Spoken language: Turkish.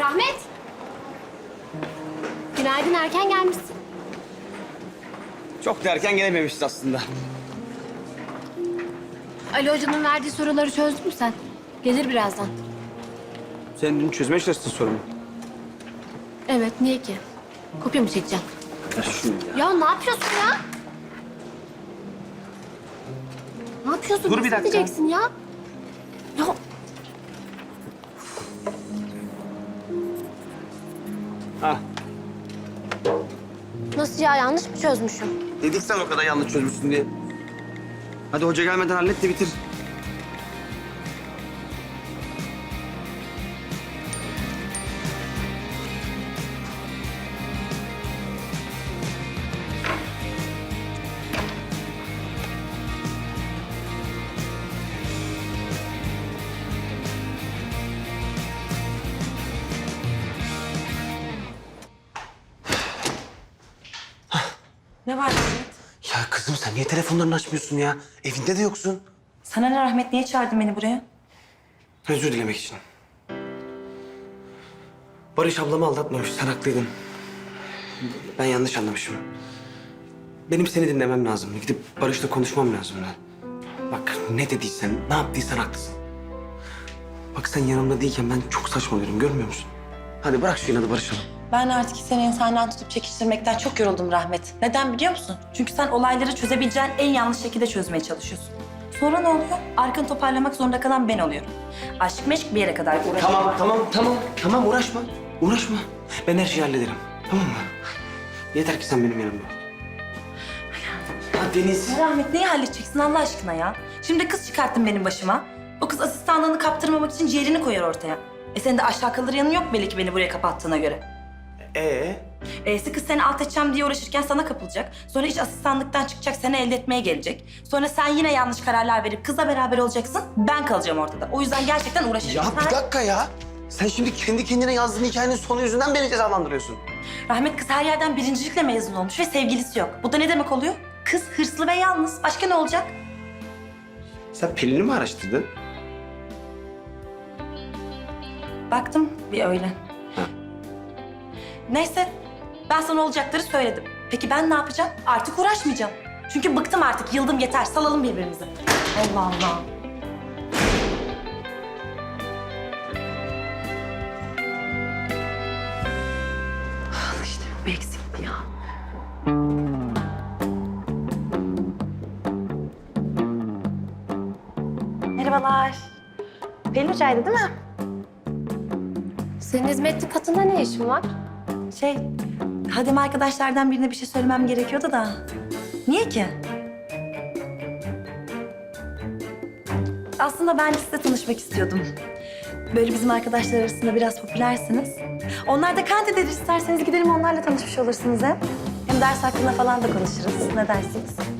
Rahmet. Günaydın erken gelmişsin. Çok da erken gelememişti aslında. Ali Hoca'nın verdiği soruları çözdün mü sen? Gelir birazdan. Sen dün çözmeye çalıştın sorunu. Evet niye ki? Kopya mı çekeceksin? Ya şunu ya. Ya ne yapıyorsun ya? Ne yapıyorsun? Dur bir Nasıl dakika. edeceksin? Ya Ha, nasıl ya yanlış mı çözmüşüm? dedik sen o kadar yanlış çözmüşsün diye. Hadi hoca gelmeden hallet de bitir. Ne var Rahmet? Ya kızım sen niye telefonlarını açmıyorsun ya? Evinde de yoksun. Sana ne Rahmet? Niye çağırdın beni buraya? Özür dilemek için. Barış ablamı aldatmamış, sen haklıydın. Ben yanlış anlamışım. Benim seni dinlemem lazım. Gidip Barış'la konuşmam lazım. Bak ne dediysen, ne yaptıysan haklısın. Bak sen yanımda değilken ben çok saçmalıyorum, görmüyor musun? Hadi bırak şu inadı barışalım. Ben artık seni insandan tutup çekiştirmekten çok yoruldum Rahmet. Neden biliyor musun? Çünkü sen olayları çözebileceğin en yanlış şekilde çözmeye çalışıyorsun. Sonra ne oluyor? Arkanı toparlamak zorunda kalan ben oluyorum. Aşk meşk bir yere kadar uğraşıyorum. Tamam, tamam, tamam. Tamam uğraşma. Uğraşma. Ben her şeyi hallederim. Tamam mı? Yeter ki sen benim yanımda ol. Ha Deniz. Rahmet neyi halledeceksin Allah aşkına ya? Şimdi kız çıkarttın benim başıma. O kız asistanlığını kaptırmamak için ciğerini koyar ortaya. E senin de aşağı kalır yanın yok belli ki beni buraya kapattığına göre. Ee? E'si kız seni alt edeceğim diye uğraşırken sana kapılacak. Sonra iş asistanlıktan çıkacak, seni elde etmeye gelecek. Sonra sen yine yanlış kararlar verip kızla beraber olacaksın. Ben kalacağım ortada. O yüzden gerçekten uğraşırım. Ya bir dakika ya. Sen şimdi kendi kendine yazdığın hikayenin sonu yüzünden beni cezalandırıyorsun. Rahmet kız her yerden birincilikle mezun olmuş ve sevgilisi yok. Bu da ne demek oluyor? Kız hırslı ve yalnız. Başka ne olacak? Sen Pelin'i mi araştırdın? Baktım bir öyle. Neyse ben sana olacakları söyledim. Peki ben ne yapacağım? Artık uğraşmayacağım. Çünkü bıktım artık. Yıldım yeter. Salalım birbirimizi. Allah Allah. Al işte bu eksikti ya. Merhabalar. Pelin Hoca'ydı değil mi? Senin hizmetli katında ne işin var? Şey, Hadem arkadaşlardan birine bir şey söylemem gerekiyordu da. Niye ki? Aslında ben de sizle tanışmak istiyordum. Böyle bizim arkadaşlar arasında biraz popülersiniz. Onlar da kantidir isterseniz gidelim onlarla tanışmış olursunuz hem. Hem ders hakkında falan da konuşuruz. Ne dersiniz?